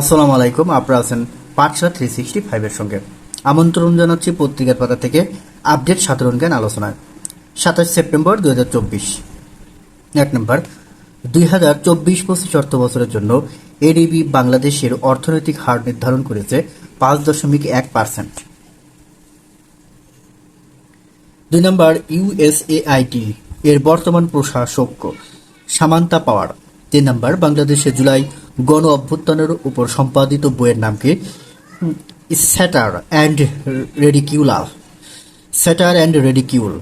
আসসালামু আলাইকুম, আপনারা আছেন পাঁচশো থ্রি সিক্সটি ফাইভের সঙ্গে। আমন্ত্রণ জানাচ্ছি পত্রিকার পাতা থেকে আপডেট সাধারণ জ্ঞান আলোচনায়। সাতাশ সেপ্টেম্বর দুই হাজার চব্বিশ। এক নম্বর, দুই হাজার চব্বিশ পঁচিশ অর্থ বছরের জন্য এডিবি বাংলাদেশের অর্থনৈতিক হার নির্ধারণ করেছে পাঁচ দশমিক এক পার্সেন্ট। দুই নম্বর ইউএসএআইটি এর বর্তমান প্রশাসক, সামান্তা পাওয়ার। তিন নম্বর, বাংলাদেশে জুলাই গণ অভ্যুত্থানের উপর সম্পাদিত বইয়ের নাম কি? Satire and ridicule satire and ridicule.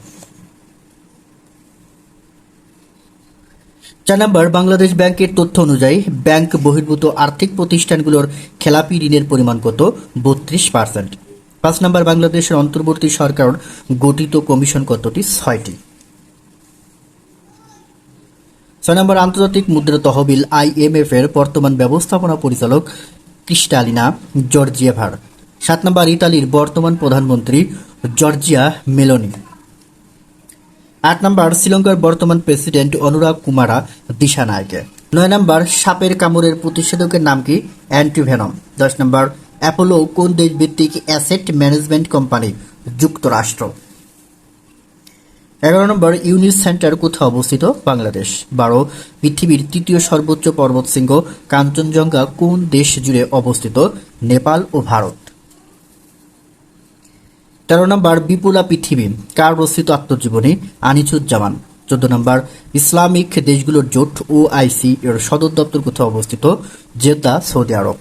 চার নম্বর, বাংলাদেশ ব্যাংকের তথ্য অনুযায়ী ব্যাংক বহির্ভূত আর্থিক প্রতিষ্ঠানগুলোর খেলাপি ঋণের পরিমাণ কত? বত্রিশ পার্সেন্ট। পাঁচ নম্বর, বাংলাদেশের অন্তর্বর্তী সরকার গঠিত কমিশন কতটি? ছয়টি। ছয় নম্বর আন্তর্জাতিক মুদ্রা তহবিল আইএমএফ এর বর্তমান ব্যবস্থাপনা পরিচালক ক্রিস্টালিনা জর্জিয়াভার। সাত নম্বর ইতালির বর্তমান প্রধানমন্ত্রী জর্জিয়া মেলোনি। আট নম্বর শ্রীলঙ্কার বর্তমান প্রেসিডেন্ট অনুরাগ কুমারা দিশা দিশানায়কে। নয় নম্বর সাপের কামড়ের প্রতিষেধকের নাম কি? অ্যান্টিভেনম দশ নম্বর অ্যাপোলো কোন দেশ ভিত্তিক অ্যাসেট ম্যানেজমেন্ট কোম্পানি, যুক্তরাষ্ট্র। এগারো নম্বর ইউনিট সেন্টার কোথায় অবস্থিত? বাংলাদেশ। বারো, পৃথিবীর তৃতীয় সর্বোচ্চ পর্বত পর্বতশৃঙ্গ কাঞ্চনজঙ্ঘা কোন দেশ জুড়ে অবস্থিত? নেপাল ও ভারত। তেরো নম্বর বিপুলা পৃথিবী। কার রচিত আত্মজীবনী? আনিসুজ্জামান। চোদ্দ নম্বর ইসলামিক দেশগুলোর জোট ও আইসি এর সদর দপ্তর কোথায় অবস্থিত? জেদ্দা, সৌদি আরব।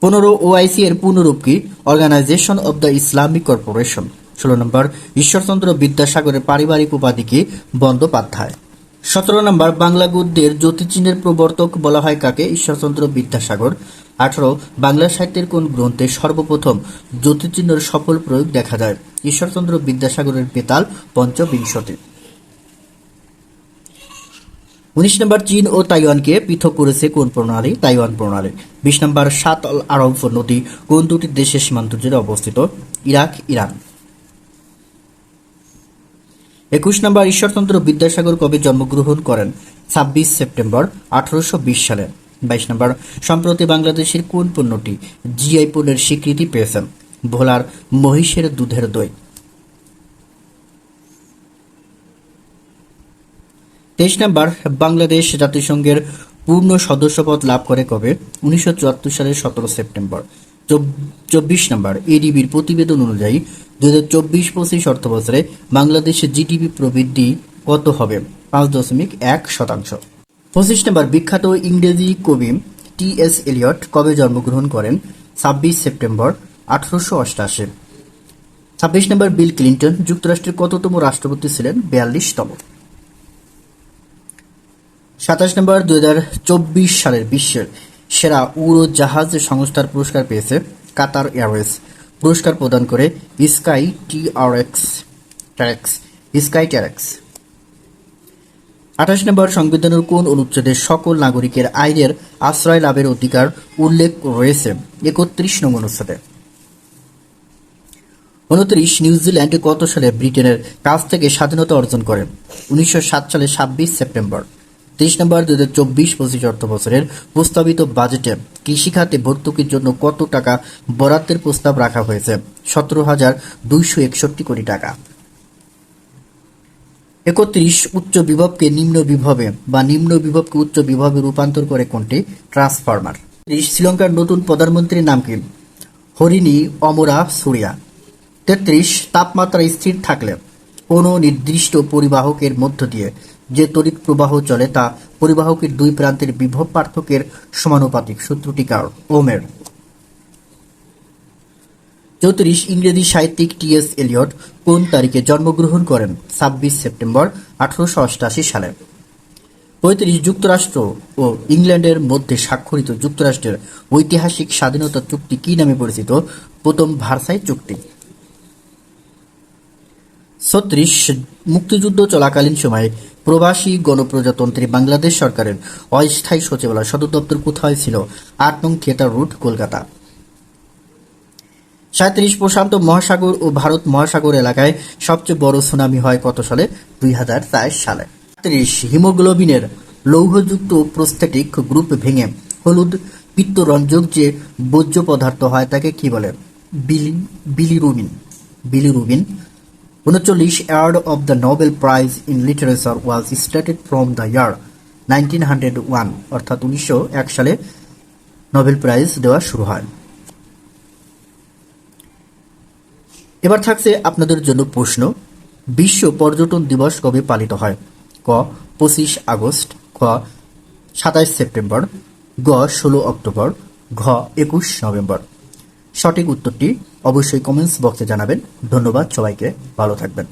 পনেরো, ওআইসি এর পূর্ণরূপ কি? Organisation of the Islamic corporation ষোলো নম্বর, ঈশ্বরচন্দ্র বিদ্যাসাগরের পারিবারিক উপাধি কি বন্দ্যোপাধ্যায়। সতেরো নম্বর, বাংলা গদ্যের জ্যোতিচিহ্নের প্রবর্তক বলা হয় কাকে? ঈশ্বরচন্দ্র বিদ্যাসাগর। আঠারো, বাংলা সাহিত্যের কোন গ্রন্থে সর্বপ্রথম জ্যোতিচিহ্নের সফল প্রয়োগ দেখা যায়? ঈশ্বরচন্দ্র বিদ্যাসাগরের বেতাল পঞ্চবিংশতি। উনিশ নম্বর, চীন ও তাইওয়ানকে পৃথক করেছে কোন প্রণালী? তাইওয়ান প্রণালী। বিশ নম্বর, সাত আল আরব নদী কোন দুটি দেশের সীমান্ত জুড়ে অবস্থিত? Iraq, Iran. একুশ নম্বর ঈশ্বরচন্দ্র বিদ্যাসাগর কবে জন্মগ্রহণ করেন ছাব্বিশ সেপ্টেম্বর আঠারোশো বিশ সালে। বাইশ নম্বর, সম্প্রতি বাংলাদেশের কোন পণ্যটি জিআই পণ্যের স্বীকৃতি পেয়েছেন? ভোলার মহিষের দুধের দই। তেইশ নম্বর, বাংলাদেশ জাতিসংঘের পূর্ণ সদস্যপদ লাভ করে কবে? উনিশশো চুয়াত্তর সালের সতেরো সেপ্টেম্বর। চব্বিশ নম্বর এডিবির প্রতিবেদন অনুযায়ী দুই হাজার চব্বিশ পঁচিশ অর্থ বছরে বাংলাদেশের জিডিপি প্রবৃদ্ধি কত হবে? পাঁচ দশমিক এক শতাংশ। পঁচিশ নম্বর বিখ্যাত ইংরেজি কবি টি এস এলিয়ট কবে জন্মগ্রহণ করেন? ছাব্বিশ সেপ্টেম্বর আঠারোশো অষ্টাশি। ছাব্বিশ নম্বর বিল ক্লিন্টন যুক্তরাষ্ট্রের কততম রাষ্ট্রপতি ছিলেন? বিয়াল্লিশতম। সাতাশ নম্বর দুই হাজার চব্বিশ সালের বিশ্বের সেরা উড়ো উড়োজাহাজ সংস্থার পুরস্কার পেয়েছে কাতার এয়ারওয়েজ। পুরস্কার প্রদান করে Sky T R X Trax Sky Trax আঠাশ নম্বর সংবিধানের কোন অনুচ্ছেদে সকল নাগরিকের আইনের আশ্রয় লাভের অধিকার উল্লেখ রয়েছে? একত্রিশ নম্বর অনুচ্ছেদে। উনত্রিশ, নিউজিল্যান্ড কত সালে ব্রিটেনের কাছ থেকে স্বাধীনতা অর্জন করে? উনিশশো সাত সালে ছাব্বিশ সেপ্টেম্বর। তেইশ নম্বর দুই হাজার চব্বিশ পঁচিশ অর্থ বছরের প্রস্তাবিত বাজেটে কৃষিখাতে ভর্তুকির জন্য কত টাকা বরাদ্দের প্রস্তাব রাখা হয়েছে? সতেরো হাজার দুইশো একষট্টি কোটি টাকা। একত্রিশ, উচ্চ বিভবকে নিম্ন বিভবে বা নিম্ন বিভবকে উচ্চ বিভবে রূপান্তর করে কোনটি? ট্রান্সফরমার। ত্রিশ, শ্রীলঙ্কার নতুন প্রধানমন্ত্রীর নাম কি? হরিণী অমরা সুরিয়া। তেত্রিশ, তাপমাত্রা স্থির থাকলে কোনো নির্দিষ্ট পরিবাহকের মধ্য দিয়ে যে তড়িৎ প্রবাহ চলে তা পরিবাহকের দুই প্রান্তের বিভব পার্থক্যের সমানুপাতিক সূত্রটি কার ওমের চৌত্রিশ ইংরেজি সাহিত্যিক টি এস এলিয়ট কোন তারিখে জন্মগ্রহণ করেন? ছাব্বিশ সেপ্টেম্বর আঠারোশো অষ্টাশি সালে। পঁয়ত্রিশ যুক্তরাষ্ট্র ও ইংল্যান্ডের মধ্যে স্বাক্ষরিত যুক্তরাষ্ট্রের ঐতিহাসিক স্বাধীনতা চুক্তি কি নামে পরিচিত? প্রথম ভার্সাই চুক্তি। ছত্রিশ মুক্তিযুদ্ধ চলাকালীন সময়ে প্রবাসী গণপ্রজাতন্ত্রী বাংলাদেশ সরকারের অস্থায়ী সচিবালয় সদর দপ্তর কোথায় ছিল? আট নং থিয়েটার রুট কলকাতা। সাঁত্রিশ প্রশান্ত মহাসাগর ও ভারত মহাসাগর এলাকায় সবচেয়ে বড় সুনামি হয় কত সালে? দুই হাজার সালে। ত্রিশ হিমোগ্লোবিনের লৌহযুক্ত প্রস্থেটিক গ্রুপ ভেঙে হলুদ পিত্তরঞ্জক যে বর্জ্য পদার্থ হয় তাকে কি বলে? বিলি বিলিরুবিন। বিলিরুবিন উনচল্লিশ award of the Nobel prize in literature was started from the year nineteen hundred one, অর্থাৎ উনিশশো এক সালে নোবেল প্রাইজ দেওয়া শুরু হয়। এবার থাকছে আপনাদের জন্য প্রশ্ন, বিশ্ব পর্যটন দিবস কবে পালিত হয়? ক, পঁচিশ আগস্ট, খ সাতাইশ সেপ্টেম্বর, গ, ষোলো অক্টোবর, ঘ, একুশ নভেম্বর। সঠিক উত্তরটি অবশ্যই কমেন্টস বক্সে জানাবেন। ধন্যবাদ সবাইকে। ভালো থাকবেন।